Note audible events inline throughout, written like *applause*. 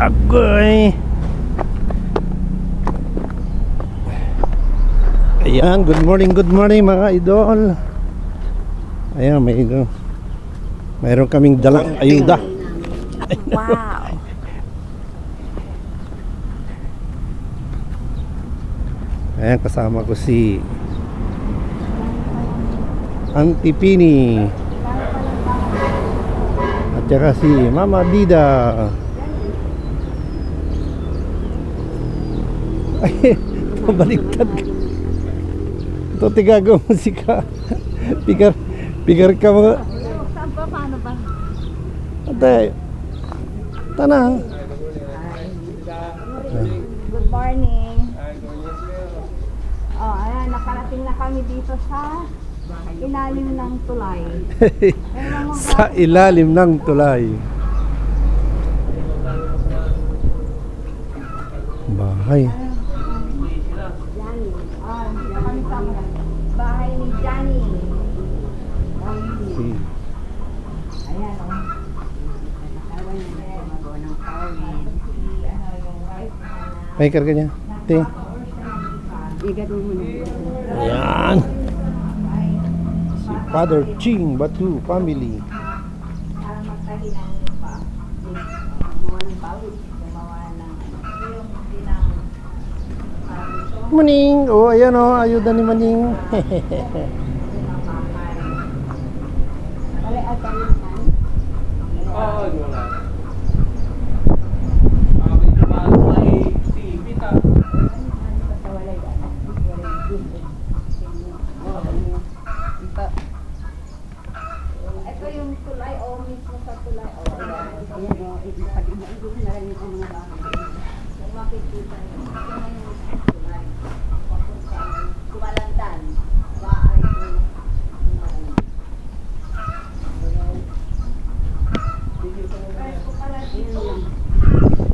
Agoy! Ayan, good morning, good morning mga idol. Ayan, may mayroon kaming dalang ayuda. Wow. Ayan, kasama ko si Auntie Pini. At saka si Mama Dida. Ay, pabaliktad ka. Ito tigago *laughs* musika. Pigar, pigar ka mga. Saan ba? Paano ba? Ate, tanang. Good morning. Oh, ayan, nakarating na kami dito sa ilalim ng tulay. Mo *laughs* Sa ilalim ng tulay. Bahay. Johnny. Maker ka niya. Te. Igat mo muna. Ayan. Si Father Ching Batu family. Para magkahilan yung pa. Gumawa ng pawid. Gumawa ng. Yung pinang parang Maning. Oh, ayan oh. Ayuda ni Maning. Wala *laughs* at kalimutan. Oo, wala. Ah, may tumalo na eh, si Pita. Basta wala yan. Wala yung Ito. Ito yung tulay o mismo sa tulay o Ayan o, pag-iigo na rin yung mga bahay. Kung makikita niyo, ito na yung tulay. Papunta ang Kumalandan. Bahay ko. Kumalandan. Presko pala dito. Presko. Malamig. Nakakailan ano kayo? Ah, Pawid. Bilis ko ako, mga pa rin talaga pamunta ako. Noon, nung bata ko, nagpapunta. At 200, wala mo na eh.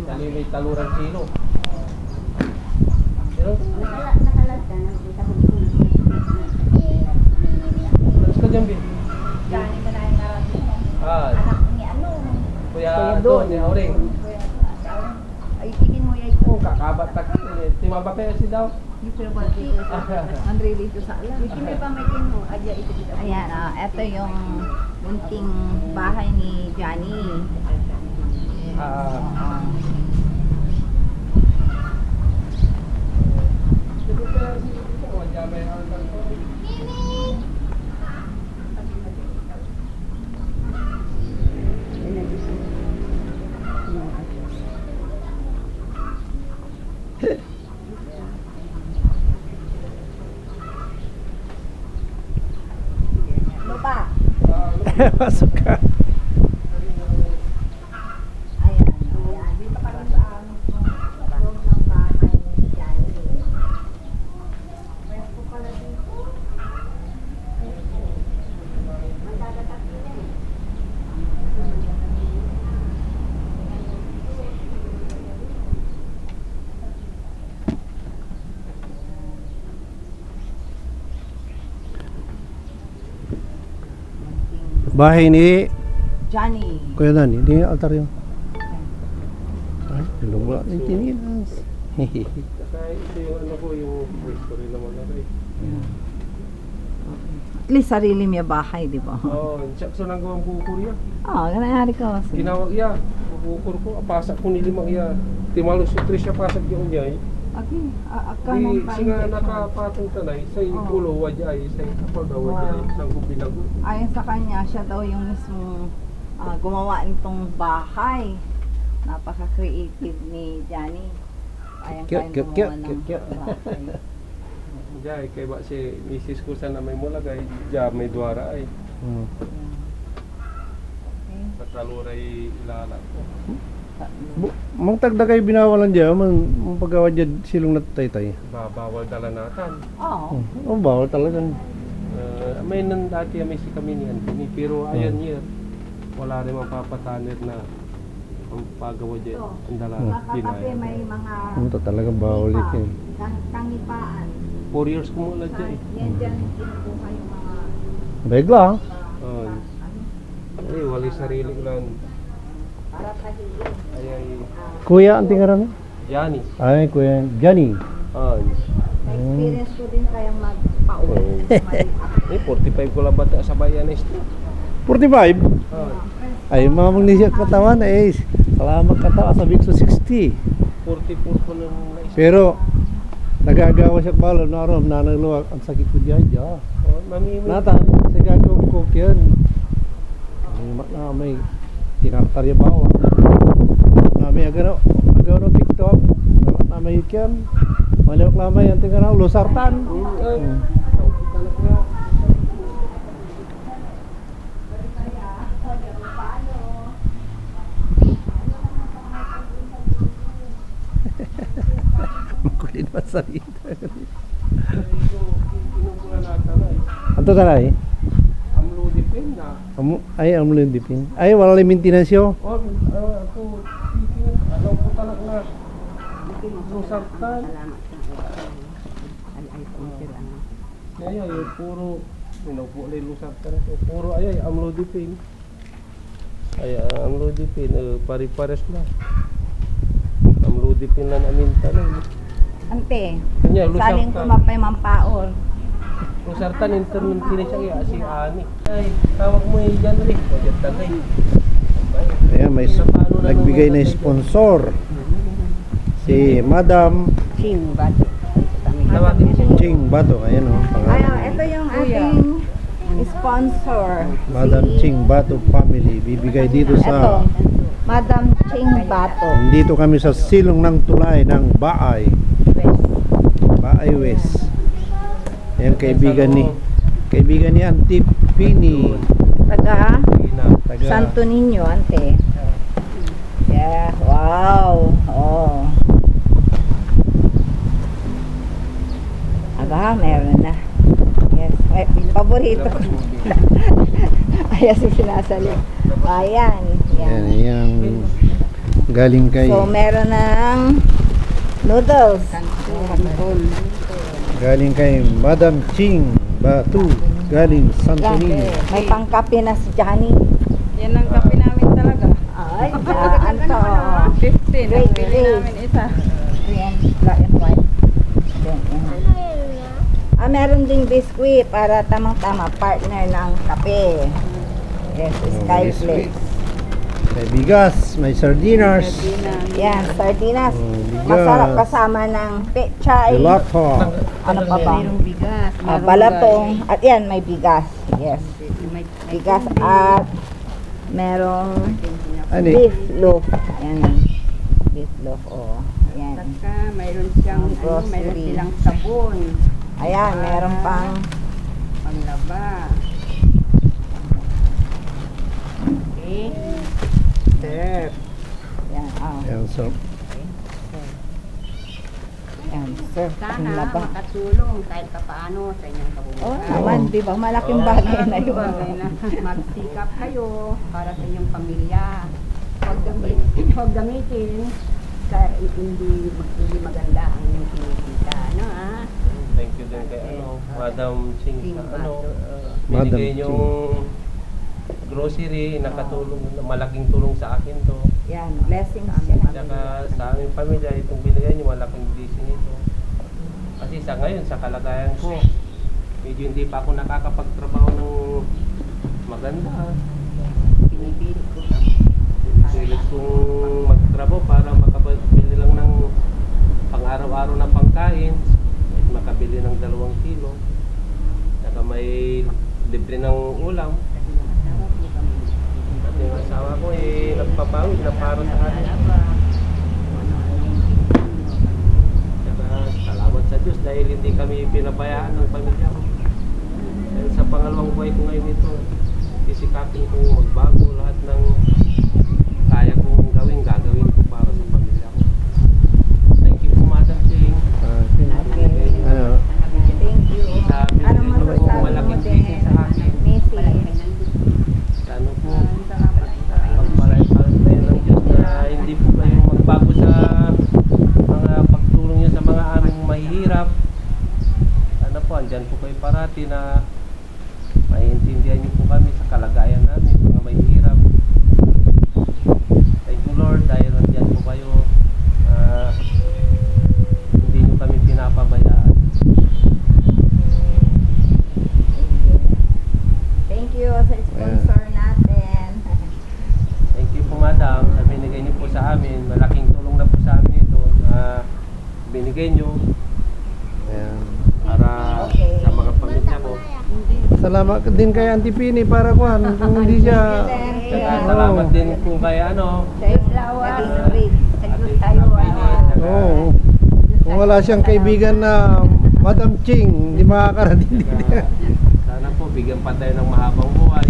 Dali may taluran kilo. Pero, Nakala, nakalag ka, dito. alas ka. Gani ka na yung narating mo. Ah, Anak ni ano. Doon, ni Auring. Ay, ikin mo yan. Oh, kakabat tak. Timaba kayo si daw. Hindi ba dito sa Andre dito sa alam. Ikin may pamikin mo. Adya ito dito. Ayan, ah, ito yung munting bahay ni Johnny. Ah, Lupa. *laughs* Pasok ka. Ayan, ayan. Dito kami sa loob ng bahay ni Johnny. Pwesto pala dito. Magdadagat din eh. Bahay ni Johnny. Kuya Dan. Hindi yung altar yun. Ay, lumula ng tinilas. Kaya ito yung ano ko, yung pwesto rin naman ako eh. At least sarili niya bahay, di ba? Oo, siya so nang gawang bukur ya. Oo, oh, ganayari ko. Ginawag iya, bukur ko, apasak ko ni limang iya. Timalos yung tres siya pasak yung niya eh. Okay, aka Di, ng singa nakapatong tanay, sa Oo. ulo wajay, sa kapal daw wajay, Wow. nang binago. Ayon sa kanya, siya daw yung mismo ah, gumawa nitong bahay. Napaka-creative ni Johnny. Kayang cute, gumawa ng bahay. Jay, kay ba si misis ko sana may mulagay, ja may duwara ay. Hmm. Okay. Pataluray ilala ko. Bu- Mang tagda kayo binawalan dyan, man, mang paggawa dyan silong nataytay. Babawal dala natan. Oo. Oh, bawal talaga. Uh, may nan dati may si kami ni Anthony, pero ayan Hmm. niya. wala rin mapapatanir na ang pagawa dyan. Ito. Ang dala, ginaya. may mga Ito talaga bawal lipa, eh. tang- tangipaan. 4 years ko mula dyan eh. Yan dyan kinukuha yung mga Regla. Oo. ano, Ay, wali sarili ko lang. para tahilin. Ay, ay, Ah, Kuya, ang tingaran mo? Yanni. Ay, Kuya Johnny. Ah, na-experience ko din kayang magpa-uwi. eh, 45 ko lang bata sa bayan eh. 45. Ah, Ay, mga magnisya katawan eh. Salamat katawan sa Bixo 60. 44 ko nang naisip. Pero, nagagawa siya pala na aram na nagluwag ang sakit ko diyan diya. Oh, mamimik. Natan, sa gagawin ko yan. May na may tinatarya bawa. Na may agano, agano TikTok. Na may kyan. Malawak lamay ang tingnan lusartan. Hmm, ay. Hmm. Oh, talaga. Makulit pa sa dito. Ay, ito, kinukuha natin ay. Anto taray? Amu ay amulo yung dipin. Ay wala lang maintenance yo. Oh, ah, ako, speaking, alam ko talaga na. Lusartan. Ay, ay, puro, pinupo na yung lusartan. Puro, ay, ay, amlodipin. Ay, ah, amlodipin, uh, pari-pares na. Amlodipin lang aminta na. Ante, Kanya, saling kumapay mampaol. Lusartan, internon kini siya kaya si Ani. Ay, tawag mo yung dyan rin. O, dyan tagay. Ayan, may nagbigay na sponsor. Si Madam Ching, bato. Tawagin siya. Ching Bato. Ayan o. Ay, oh, ito yung ating sponsor. Madam Si- Ching Bato family. Bibigay dito Ito, sa... Madam Ching Bato. Dito kami sa silong ng tulay ng Baay. Baay West. Ayan kaibigan ni kaibigan ni Auntie Pini. Taga. Taga Santo Niño, ante. Yeah, wow. Oh. Aba, meron na. Yes, may paborito. *laughs* Ayan si sinasali. Ayan. Ayan, Yan. yan. Galing kay So, meron ng noodles. Galing kay Madam Ching Batu. Galing Santo Yan. Niño. May pangkape na si Johnny. Yan ang kape namin talaga. Ay, ano to? 15 ang day. namin isa. Ayan, black and white. Ah, meron ding biskuit para tamang-tama partner ng kape. Yes, Oh, Skyflakes. May bigas, may sardinas, Yan, sardinas. Oh, bigas. Masarap kasama ng pechay. dilata. Ano pa ba? Mayroong bigas. Mayroong balatong. At yan, may bigas. Yes. Bigas at merong Ano beef loaf. Yan. Beef loaf, oh. Yan. Saka mayroon siyang, ano, mayroon silang sabon. Ayan, meron pang Panglaba. Okay. Serve. yan, ah. Ayan, so, Yan, sir. Ang Sana laba. makatulong kahit paano sa inyong kabubuhay. Oh, naman, di ba? Malaking bagay na yun. Magsikap kayo para sa inyong pamilya. Huwag, gamit, *clears throat* huwag gamitin sa hindi, hindi maganda ang inyong kinikita. Ano ah? Thank you din kay ano, Madam Ching Ching sa ano, uh, Madam binigay niyong grocery, nakatulong, malaking tulong sa akin to. Yan, blessings yan. Tsaka sa aming pamilya, itong binigay niyo, malaking blessing ito. Kasi sa ngayon, sa kalagayan ko, medyo hindi pa ako nakakapagtrabaho ng maganda. Pinipili ko. Pilit kong magtrabaho para makabili lang ng pang-araw-araw na pangkain at makabili ng dalawang kilo. Saka may libre ng ulam. Kasi yung asawa ko kami. At yung asawa ko eh nagpapawid na para sa akin. Saka salamat sa Diyos dahil hindi kami pinabayaan ng pamilya ko. Dahil sa pangalawang buhay ko ngayon ito, sisikapin kong magbago lahat ng kaya kong gawin, gagawin ko para sa pamilya ko. Thank you po Madam Ching. ah, Okay. ano, Thank you. Sa amin Ano din po, masasabi mo malaking din, blessing sa akin. Missy? Sa ano po, Salamat nandyan po kayo parati na maiintindihan niyo po kami sa kalagayan namin, mga may hirap. Thank you Lord dahil nandyan po kayo. Ah, hindi niyo kami pinapabayaan. Thank you sa sponsor natin. Thank you po madam sa binigay niyo po sa amin. Malaking tulong na po sa amin ito na binigay niyo Ayan. para Okay. sa mga pamilya ko. Salamat din kay Auntie Pini para kuhan kung hindi siya Saka salamat din po kay ano. Pini, saka Oo. Kung wala siyang kaibigan na Madam Ching, hindi makakarating dito. Sana po bigyan pa tayo ng mahabang buhay.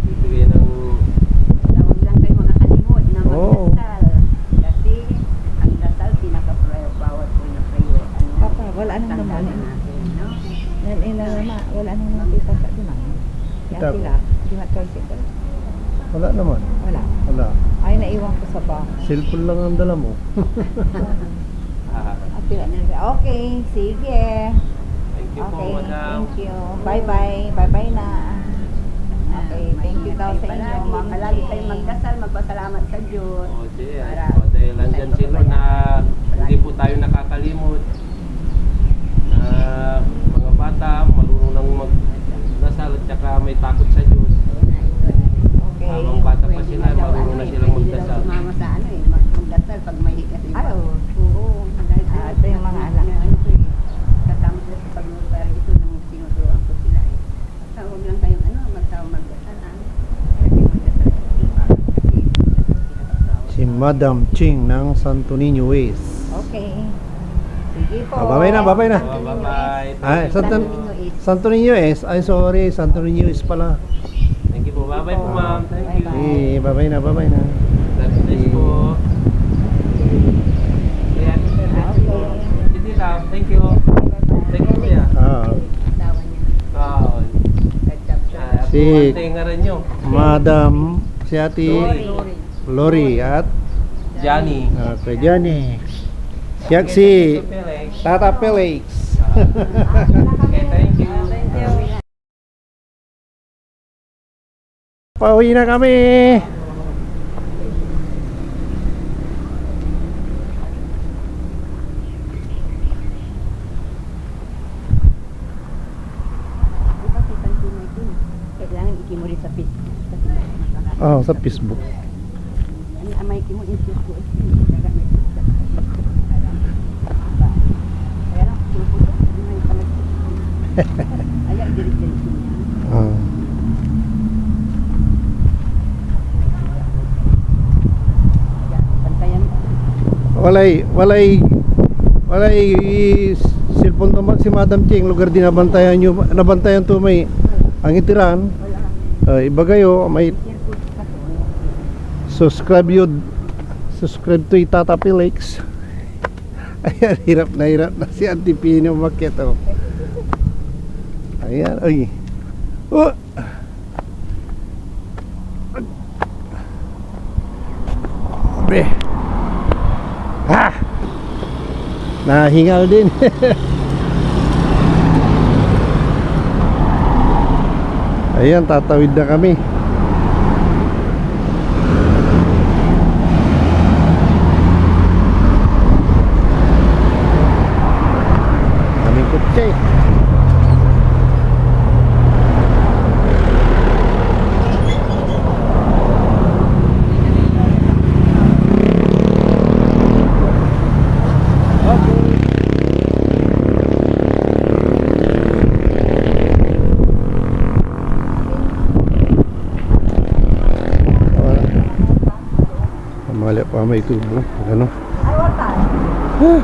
Bibigay ng Huwag lang kayo makakalimot na Oo. magdasal. Kasi ang dasal pinaka-prayer bawat po na prayer. Ano, Papa, wala nang tanggalan naman. natin, no? Nan ina nama, wala nang nakita sa duman. Yan Tap. sila, di tricycle. Wala naman. Wala. Wala. Ay, naiwan ko sa bahay. Cellphone lang ang dala mo. *laughs* ah, na- Okay, sige. thank you po Okay, madam. thank you. Bye-bye. Bye-bye na. Okay, thank you daw sa inyo. Ma'am Palagi kayo Ching. magdasal, magpasalamat sa Diyos. O, di, Para o, dahil nandyan sila na hindi po tayo nakakalimot. Na mga bata, marunong nang magdasal at saka may takot sa Diyos. Okay. Habang bata pa sila, Pwede daw, marunong na ano eh, silang pwede daw magdasal. sumama sa ano eh, mag- magdasal pag may kasi Ay, oo. Oo, dahil Ah, ito yung mga anak. Ano ko eh, kasama sila sa pag-notary ito nang sinuturuan ko sila eh. Basta huwag lang kayong ano, magsawa magdasal ha. Kasi magdasal sa iba. Kasi pinag-asawa. Si Madam Ching ng Santo Niño Ways. Okay. Sige po. Ah, babay na, babay na. Bye-bye. Ay, Thank you Santo. Santo Niño Ways. Ay, sorry. Santo Niño Ways pala. Thank you po. Bye-bye po ma'am. Thank you. Bye-bye. Eh, babay na, babay na. God bless po. Kaya, thank you. Hindi lang. Thank you. Thank you kuya. Ah, siya. ah, Si- si... Ate rin nyo. Madam, si Ate Lori. Lori at Johnny. uh, kay Johnny. Siya si Tata Felix. Okay, thank you. Pauwi na kami. Di ba si Santino ito? Kailangan ikimuli sa Facebook. Kasi makaka- Oh, sa Facebook. Mo. *laughs* walay walay walay cellphone naman si Madam Ching lugar din nabantayan nyo nabantayan to may ang itiran uh, iba kayo may subscribe yun subscribe to Tata Felix ayan hirap na hirap na si Auntie Pino umakyat oh. ayan ay oh. Be. Ha! Nahingal din. *laughs* Ayan, tatawid na kami. Kaming kutse. Pa may tubo. Ano? Ay,